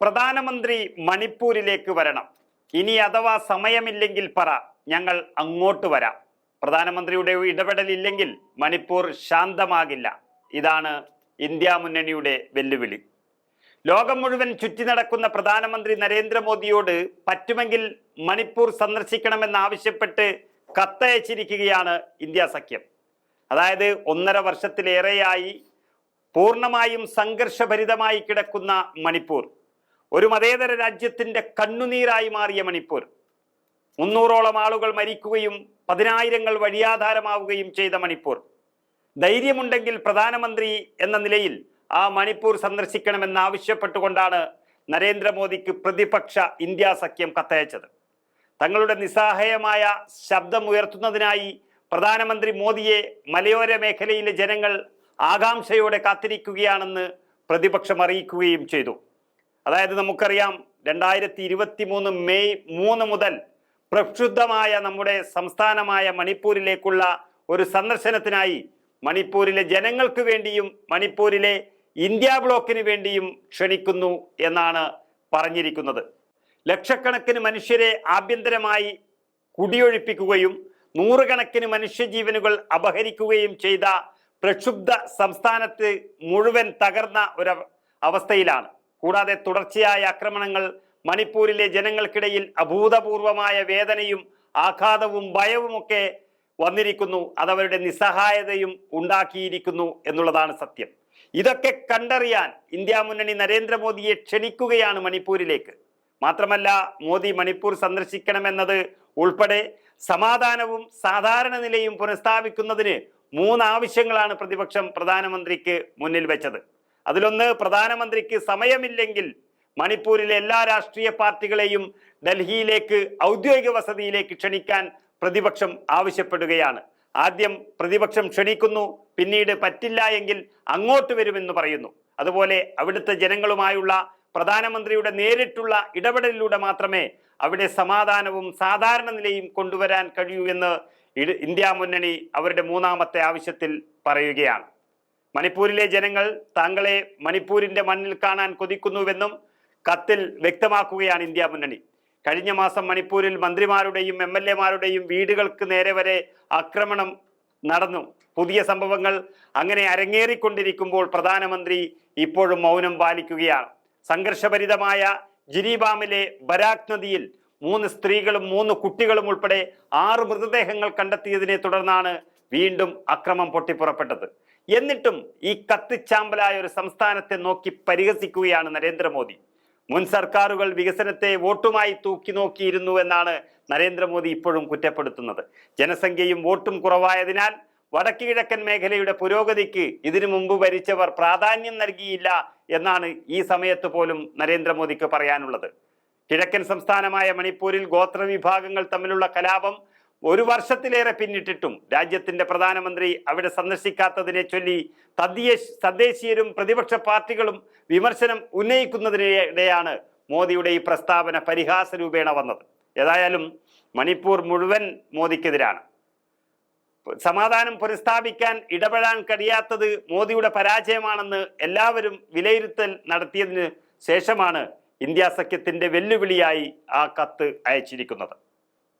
പ്രധാനമന്ത്രി മണിപ്പൂരിലേക്ക് വരണം. ഇനി അഥവാ സമയമില്ലെങ്കിൽ പറ ഞങ്ങൾ അങ്ങോട്ട് വരാം. പ്രധാനമന്ത്രിയുടെ ഇടപെടലില്ലെങ്കിൽ മണിപ്പൂർ ശാന്തമാകില്ല. ഇതാണ് ഇന്ത്യ മുന്നണിയുടെ വെല്ലുവിളി. ലോകം മുഴുവൻ ചുറ്റി നടക്കുന്ന പ്രധാനമന്ത്രി നരേന്ദ്രമോദിയോട് പറ്റുമെങ്കിൽ മണിപ്പൂർ സന്ദർശിക്കണമെന്നാവശ്യപ്പെട്ട് കത്തയച്ചിരിക്കുകയാണ് ഇന്ത്യ സഖ്യം. അതായത് ഒന്നര വർഷത്തിലേറെയായി പൂർണമായും സംഘർഷഭരിതമായി കിടക്കുന്ന മണിപ്പൂർ. ഒരു മതേതര രാജ്യത്തിന്റെ കണ്ണുനീരായി മാറിയ മണിപ്പൂർ. മുന്നൂറോളം ആളുകൾ മരിക്കുകയും പതിനായിരങ്ങൾ വഴിയാധാരമാവുകയും ചെയ്ത മണിപ്പൂർ. ധൈര്യമുണ്ടെങ്കിൽ പ്രധാനമന്ത്രി എന്ന നിലയിൽ ആ മണിപ്പൂർ സന്ദർശിക്കണമെന്നാവശ്യപ്പെട്ടുകൊണ്ടാണ് നരേന്ദ്രമോദിക്ക് പ്രതിപക്ഷ ഇന്ത്യ സഖ്യം കത്തയച്ചത്. തങ്ങളുടെ നിസ്സഹായമായ ശബ്ദം ഉയർത്തുന്നതിനായി പ്രധാനമന്ത്രി മോദിയെ മലയോര മേഖലയിലെ ജനങ്ങൾ ആകാംക്ഷയോടെ കാത്തിരിക്കുകയാണെന്ന് പ്രതിപക്ഷം അറിയിക്കുകയും ചെയ്തു. അതായത് നമുക്കറിയാം രണ്ടായിരത്തി ഇരുപത്തി മൂന്ന് മെയ് മൂന്ന് മുതൽ പ്രക്ഷുബ്ധമായ നമ്മുടെ സംസ്ഥാനമായ മണിപ്പൂരിലേക്കുള്ള ഒരു സന്ദർശനത്തിനായി മണിപ്പൂരിലെ ജനങ്ങൾക്ക് വേണ്ടിയും മണിപ്പൂരിലെ ഇന്ത്യ ബ്ലോക്കിന് വേണ്ടിയും ക്ഷണിക്കുന്നു എന്നാണ് പറഞ്ഞിരിക്കുന്നത്. ലക്ഷക്കണക്കിന് മനുഷ്യരെ ആഭ്യന്തരമായി കുടിയൊഴിപ്പിക്കുകയും നൂറുകണക്കിന് മനുഷ്യജീവനുകൾ അപഹരിക്കുകയും ചെയ്ത പ്രക്ഷുബ്ധ സംസ്ഥാനത്ത് മുഴുവൻ തകർന്ന ഒരു അവസ്ഥയിലാണ്. കൂടാതെ തുടർച്ചയായ ആക്രമണങ്ങൾ മണിപ്പൂരിലെ ജനങ്ങൾക്കിടയിൽ അഭൂതപൂർവമായ വേദനയും ആഘാതവും ഭയവുമൊക്കെ വന്നിരിക്കുന്നു. അതവരുടെ നിസ്സഹായതയും ഉണ്ടാക്കിയിരിക്കുന്നു എന്നുള്ളതാണ് സത്യം. ഇതൊക്കെ കണ്ടറിയാൻ ഇന്ത്യ മുന്നണി നരേന്ദ്രമോദിയെ ക്ഷണിക്കുകയാണ് മണിപ്പൂരിലേക്ക്. മാത്രമല്ല മോദി മണിപ്പൂർ സന്ദർശിക്കണമെന്നത് ഉൾപ്പെടെ സമാധാനവും സാധാരണ നിലയും പുനഃസ്ഥാപിക്കുന്നതിന് മൂന്ന് ആവശ്യങ്ങളാണ് പ്രതിപക്ഷം പ്രധാനമന്ത്രിക്ക് മുന്നിൽ വെച്ചത്. അതിലൊന്ന് പ്രധാനമന്ത്രിക്ക് സമയമില്ലെങ്കിൽ മണിപ്പൂരിലെ എല്ലാ രാഷ്ട്രീയ പാർട്ടികളെയും ഡൽഹിയിലേക്ക് ഔദ്യോഗിക വസതിയിലേക്ക് ക്ഷണിക്കാൻ പ്രതിപക്ഷം ആവശ്യപ്പെടുകയാണ്. ആദ്യം പ്രതിപക്ഷം ക്ഷണിക്കുന്നു പിന്നീട് പറ്റില്ല എങ്കിൽ അങ്ങോട്ട് വരുമെന്ന് പറയുന്നു. അതുപോലെ അവിടുത്തെ ജനങ്ങളുമായുള്ള പ്രധാനമന്ത്രിയുടെ നേരിട്ടുള്ള ഇടപെടലിലൂടെ മാത്രമേ അവിടെ സമാധാനവും സാധാരണ നിലയും കൊണ്ടുവരാൻ കഴിയൂ എന്ന് ഇന്ത്യ മുന്നണി അവരുടെ മൂന്നാമത്തെ ആവശ്യത്തിൽ പറയുകയാണ്. മണിപ്പൂരിലെ ജനങ്ങൾ താങ്കളെ മണിപ്പൂരിന്റെ മണ്ണിൽ കാണാൻ കൊതിക്കുന്നുവെന്നും കത്തിൽ വ്യക്തമാക്കുകയാണ് ഇന്ത്യ മുന്നണി. കഴിഞ്ഞ മാസം മണിപ്പൂരിൽ മന്ത്രിമാരുടെയും എം എൽ എമാരുടെയും വീടുകൾക്ക് നേരെ വരെ ആക്രമണം നടന്നു. പുതിയ സംഭവങ്ങൾ അങ്ങനെ അരങ്ങേറിക്കൊണ്ടിരിക്കുമ്പോൾ പ്രധാനമന്ത്രി ഇപ്പോഴും മൗനം പാലിക്കുകയാണ്. സംഘർഷഭരിതമായ ജിരിബാമിലെ ബരാക് നദിയിൽ മൂന്ന് സ്ത്രീകളും മൂന്ന് കുട്ടികളും ഉൾപ്പെടെ ആറ് മൃതദേഹങ്ങൾ കണ്ടെത്തിയതിനെ തുടർന്നാണ് വീണ്ടും അക്രമം പൊട്ടിപ്പുറപ്പെട്ടത്. എന്നിട്ടും ഈ കത്തിച്ചാമ്പലായ ഒരു സംസ്ഥാനത്തെ നോക്കി പരിഹസിക്കുകയാണ് നരേന്ദ്രമോദി. മുൻ സർക്കാരുകൾ വികസനത്തെ വോട്ടുമായി തൂക്കി നോക്കിയിരുന്നു എന്നാണ് നരേന്ദ്രമോദി ഇപ്പോഴും കുറ്റപ്പെടുത്തുന്നത്. ജനസംഖ്യയും വോട്ടും കുറവായതിനാൽ വടക്ക് കിഴക്കൻ മേഖലയുടെ പുരോഗതിക്ക് ഇതിനു മുമ്പ് ഭരിച്ചവർ പ്രാധാന്യം നൽകിയില്ല എന്നാണ് ഈ സമയത്ത് പോലും നരേന്ദ്രമോദിക്ക് പറയാനുള്ളത്. കിഴക്കൻ സംസ്ഥാനമായ മണിപ്പൂരിൽ ഗോത്ര വിഭാഗങ്ങൾ തമ്മിലുള്ള കലാപം ഒരു വർഷത്തിലേറെ പിന്നിട്ടിട്ടും രാജ്യത്തിന്റെ പ്രധാനമന്ത്രി അവിടെ സന്ദർശിക്കാത്തതിനെ ചൊല്ലി തദ്ദേശ തദ്ദേശീയരും പ്രതിപക്ഷ പാർട്ടികളും വിമർശനം ഉന്നയിക്കുന്നതിനിടെയാണ് മോദിയുടെ ഈ പ്രസ്താവന പരിഹാസ രൂപേണ വന്നത്. ഏതായാലും മണിപ്പൂർ മുഴുവൻ മോദിക്കെതിരാണ്. സമാധാനം പുനഃസ്ഥാപിക്കാൻ ഇടപെടാൻ കഴിയാത്തത് മോദിയുടെ പരാജയമാണെന്ന് എല്ലാവരും വിലയിരുത്തൽ നടത്തിയതിന് ശേഷമാണ് ഇന്ത്യ സഖ്യത്തിന്റെ വെല്ലുവിളിയായി ആ കത്ത് അയച്ചിരിക്കുന്നത്.